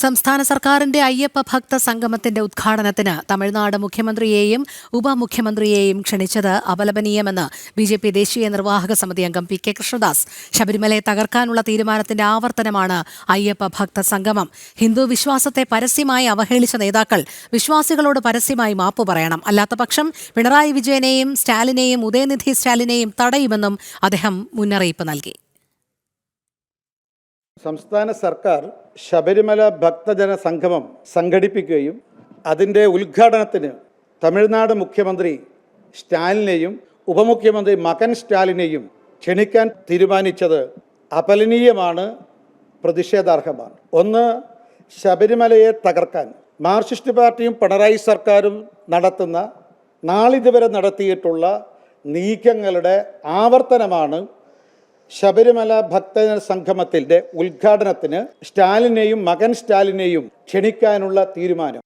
സംസ്ഥാന സർക്കാരിന്റെ അയ്യപ്പ ഭക്ത സംഗമത്തിന്റെ ഉദ്ഘാടനത്തിന് തമിഴ്നാട് മുഖ്യമന്ത്രിയെയും ഉപമുഖ്യമന്ത്രിയെയും ക്ഷണിച്ചത് അപലപനീയമെന്ന് ബി ജെ പി ദേശീയ നിർവാഹക സമിതി അംഗം പി കെ കൃഷ്ണദാസ്. ശബരിമലയെ തകർക്കാനുള്ള തീരുമാനത്തിന്റെ ആവർത്തനമാണ് അയ്യപ്പ ഭക്ത സംഗമം. ഹിന്ദു വിശ്വാസത്തെ പരസ്യമായി അവഹേളിച്ച നേതാക്കൾ വിശ്വാസികളോട് പരസ്യമായി മാപ്പു പറയണം. അല്ലാത്തപക്ഷം പിണറായി വിജയനെയും സ്റ്റാലിനെയും ഉദയനിധി സ്റ്റാലിനെയും തടയുമെന്നും അദ്ദേഹം മുന്നറിയിപ്പ് നൽകി. സംസ്ഥാന സർക്കാർ ശബരിമല ഭക്തജന സംഗമം സംഘടിപ്പിക്കുകയും അതിന്റെ ഉദ്ഘാടനത്തിന് തമിഴ്നാട് മുഖ്യമന്ത്രി സ്റ്റാലിനെയും ഉപമുഖ്യമന്ത്രി മകൻ സ്റ്റാലിനെയും ക്ഷണിക്കാൻ തീരുമാനിച്ചത് അപലനീയമാണ് പ്രതിഷേധാർഹമാണ്. ഒന്ന് ശബരിമലയെ തകർക്കാൻ. മാർക്സിസ്റ്റ് പാർട്ടിയും പിണറായി സർക്കാരും നടത്തുന്ന നാളിതുവരെ നടത്തിയിട്ടുള്ള നീക്കങ്ങളുടെ ആവർത്തനമാണ് ശബരിമല ഭക്തജന സംഗമത്തിന്റെ ഉദ്ഘാടനത്തിന് സ്റ്റാലിനെയും മകൻ സ്റ്റാലിനെയും ക്ഷണിക്കാനുള്ള തീരുമാനം.